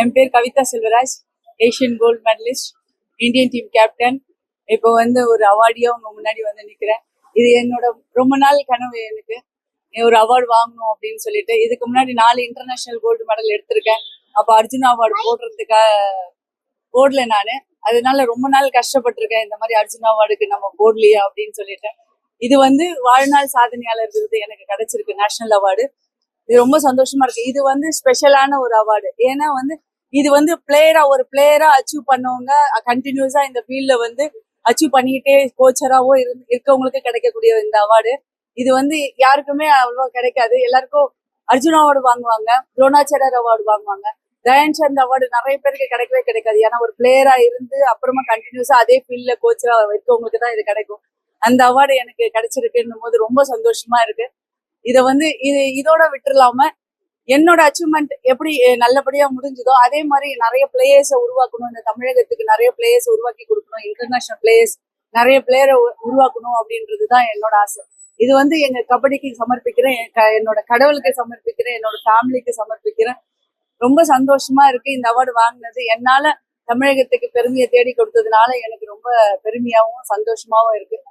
என் பேர் Kavitha Selvaraj Asian gold medallist Indian team captain இப்போ வந்து ஒரு அவார்டியா உங்க முன்னாடி வந்து நிக்கிறேன். இது என்னோட ரொம்ப நாள் கனவு எனக்கு. ஒரு அவார்டு வாங்கணும் அப்படின்னு சொல்லிட்டு இதுக்கு முன்னாடி நாலு இன்டர்நேஷனல் கோல்டு மெடல் எடுத்திருக்கேன். அப்போ அர்ஜுனா அவார்டு போடுறதுக்காக போடல நானு. அதனால ரொம்ப நாள் கஷ்டப்பட்டிருக்கேன். இந்த மாதிரி அர்ஜுனா அவார்டுக்கு நம்ம போடலையா அப்படின்னு சொல்லிட்டேன் இது வந்து வாழ்நாள் சாதனையாளர் விருது எனக்கு கிடைச்சிருக்கு நேஷனல் அவார்டு இது ரொம்ப சந்தோஷமா இருக்கு. இது வந்து ஸ்பெஷலான ஒரு அவார்டு ஏன்னா வந்து இது வந்து பிளேயரா ஒரு பிளேயரா அச்சீவ் பண்ணவங்க கண்டினியூஸா இந்த ஃபீல்ட்ல வந்து அச்சீவ் பண்ணிக்கிட்டே கோச்சராவோ இருக்கவங்களுக்கு கிடைக்கக்கூடிய இந்த அவார்டு இது வந்து யாருக்குமே அவ்வளோ கிடைக்காது. எல்லாருக்கும் அர்ஜுன் அவார்டு வாங்குவாங்க துரோணாச்சாரியர் அவார்டு வாங்குவாங்க. தயான் சந்த் அவார்டு நிறைய பேருக்கு கிடைக்கவே கிடைக்காது. ஏன்னா ஒரு பிளேயரா இருந்து அப்புறமா கண்டினியூஸா அதே ஃபீல்ட்ல கோச்சரா இருக்கவங்களுக்கு தான் இது கிடைக்கும். அந்த அவார்டு எனக்கு கிடைச்சிருக்குன்னும் போது ரொம்ப சந்தோஷமா இருக்கு. இதை வந்து இது இதோட விட்டுறலாம என்னோட அச்சீவ்மெண்ட் எப்படி நல்லபடியா முடிஞ்சதோ அதே மாதிரி நிறைய பிளேயர்ஸை உருவாக்கணும். இந்த தமிழகத்துக்கு நிறைய பிளேயர்ஸ் உருவாக்கி கொடுக்கணும். இன்டர்நேஷனல் பிளேயர்ஸ் நிறைய பிளேயரை உருவாக்கணும் அப்படின்றது தான் என்னோட ஆசை. இது வந்து எங்க கபடிக்கு சமர்ப்பிக்கிறேன். என் க- என்னோட கடவுளுக்கு சமர்ப்பிக்கிறேன். என்னோட ஃபேமிலிக்கு சமர்ப்பிக்கிறேன். ரொம்ப சந்தோஷமா இருக்கு இந்த அவார்டு வாங்கினது. என்னால தமிழகத்துக்கு பெருமையை தேடி கொடுத்ததுனால எனக்கு ரொம்ப பெருமையாவும் சந்தோஷமாவும் இருக்கு.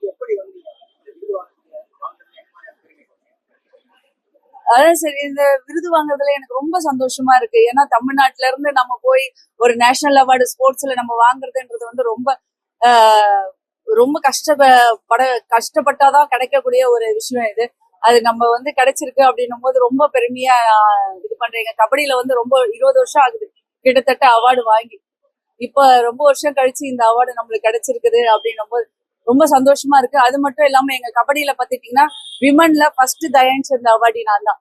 எப்படி வந்தீங்க விருது வாங்குனீங்க? வாங்குனீங்க, எப்படி பெருமை அதான் சரி இந்த விருது வாங்குறதுல எனக்கு ரொம்ப சந்தோஷமா இருக்கு. ஏன்னா தமிழ்நாட்டுல இருந்து நம்ம போய் ஒரு நேஷனல் அவார்டு ஸ்போர்ட்ஸ்ல நம்ம வாங்குறதுன்றது வந்து ரொம்ப ஆஹ், ரொம்ப கஷ்டப்பட கஷ்டப்பட்டாதான் கிடைக்கக்கூடிய ஒரு விஷயம் இது. அது நம்ம வந்து கிடைச்சிருக்கு அப்படின்னும் போது ரொம்ப பெருமையா இது பண்றீங்க. கபடியில வந்து ரொம்ப இருபது வருஷம் ஆகுது. கிட்டத்தட்ட அவார்டு வாங்கி. இப்ப ரொம்ப வருஷம் கழிச்சு இந்த அவார்டு நம்மளுக்கு கிடைச்சிருக்குது அப்படின்னும் போது ரொம்ப சந்தோஷமா இருக்கு. அது மட்டும் இல்லாம எங்க கபடியில பாத்துட்டீங்கன்னா விமன்ல ஃபர்ஸ்ட் தயான் சந்த் அவார்டி நான் தான்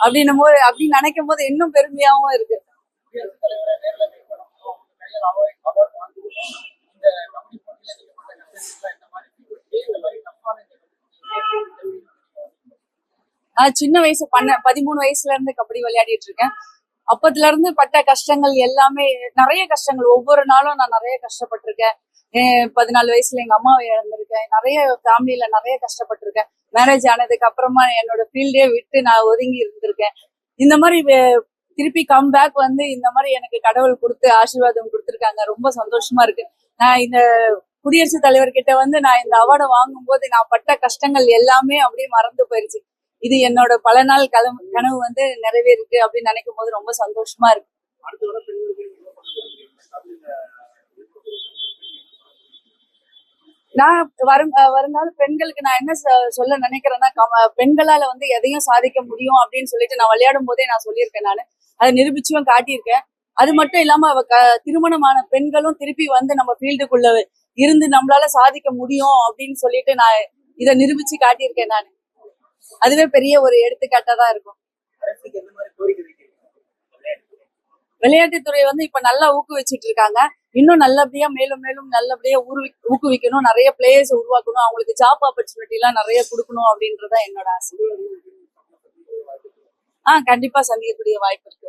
அப்படின்னும் போது அப்படின்னு நினைக்கும் போது இன்னும் பெருமையாவும் இருக்கு. நான் சின்ன வயசு பண்ண பதிமூணு வயசுல இருந்து கபடி விளையாடிட்டு இருக்கேன். அப்பத்துல இருந்து பட்ட கஷ்டங்கள் எல்லாமே நிறைய கஷ்டங்கள். ஒவ்வொரு நாளும் நான் நிறைய கஷ்டப்பட்டிருக்கேன். பதினாலு வயசுல எங்க அம்மாவை இழந்திருக்கேன். நிறைய ஃபேமிலியில நிறைய கஷ்டப்பட்டிருக்கேன். மேரேஜ் ஆனதுக்கு அப்புறமா என்னோட ஃபீல்டே விட்டு நான் ஒதுங்கி இருந்திருக்கேன். இந்த மாதிரி வே- திருப்பி கம் பேக் வந்து இந்த மாதிரி எனக்கு கடவுள் கொடுத்து ஆசீர்வாதம் கொடுத்துருக்காங்க. ரொம்ப சந்தோஷமா இருக்கு. நான் இந்த குடியரசுத் தலைவர்கிட்ட வந்து நான் இந்த அவார்டை வாங்கும்போது நான் பட்ட கஷ்டங்கள் எல்லாமே அப்படியே மறந்து போயிருச்சு. இது என்னோட பல நாள் கனவு கனவு வந்து நிறைவேறிருக்கு அப்படின்னு நினைக்கும் போது ரொம்ப சந்தோஷமா இருக்கு. நான் வரும் வருங்கால பெண்களுக்கு நான் என்ன சொல்ல நினைக்கிறேன்னா பெண்களால வந்து எதையும் சாதிக்க முடியும் அப்படின்னு சொல்லிட்டு நான் விளையாடும் போதே நான் சொல்லியிருக்கேன் நான். அதை நிரூபிச்சும் காட்டியிருக்கேன். அது மட்டும் இல்லாம அவ திருமணமான பெண்களும் திருப்பி வந்து நம்ம ஃபீல்டுக்குள்ள இருந்து நம்மளால சாதிக்க முடியும் அப்படின்னு சொல்லிட்டு நான் இதை நிரூபிச்சு காட்டியிருக்கேன் நான். அதுவே பெரிய ஒரு எடுத்துக்காட்டா தான் இருக்கும். விளையாட்டுத்துறை வந்து இப்ப நல்லா ஊக்குவிச்சிட்டு இருக்காங்க. இன்னும் நல்லபடியா மேலும் மேலும் நல்லபடியா ஊருவி ஊக்குவிக்கணும். நிறைய பிளேயர்ஸ் உருவாக்கணும். அவங்களுக்கு ஜாப் ஆப்பர்ச்சுனிட்டி எல்லாம் நிறைய கொடுக்கணும் அப்படின்றதா என்னோட ஆசை. ஆ கண்டிப்பா சந்திக்கக்கூடிய வாய்ப்பு இருக்கு.